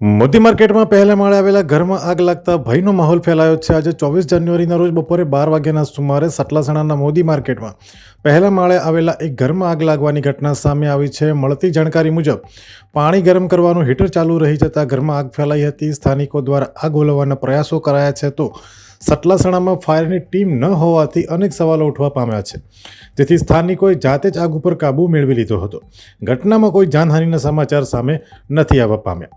મોતી માર્કેટમાં પહેલા માળે આવેલા ઘરમાં આગ લાગતા ભયનો માહોલ ફેલાયો છે. આજે ચોવીસ જાન્યુઆરીના રોજ બપોરે બાર વાગ્યાના સુમારે સટલાસણાના મોદી માર્કેટમાં પહેલા માળે આવેલા એક ઘરમાં આગ લાગવાની ઘટના સામે આવી છે. મળતી જાણકારી મુજબ, પાણી ગરમ કરવાનું હીટર ચાલુ રહી જતાં ઘરમાં આગ ફેલાઈ હતી. સ્થાનિકો દ્વારા આગ ઓલવવાના પ્રયાસો કરાયા છે તો સટલાસણામાં ફાયરની ટીમ ન હોવાથી અનેક સવાલો ઉઠવા પામ્યા છે. તેથી સ્થાનિકોએ જાતે જ આગ ઉપર કાબૂ મેળવી લીધો હતો. ઘટનામાં કોઈ જાનહાનિના સમાચાર સામે નથી આવવા પામ્યા.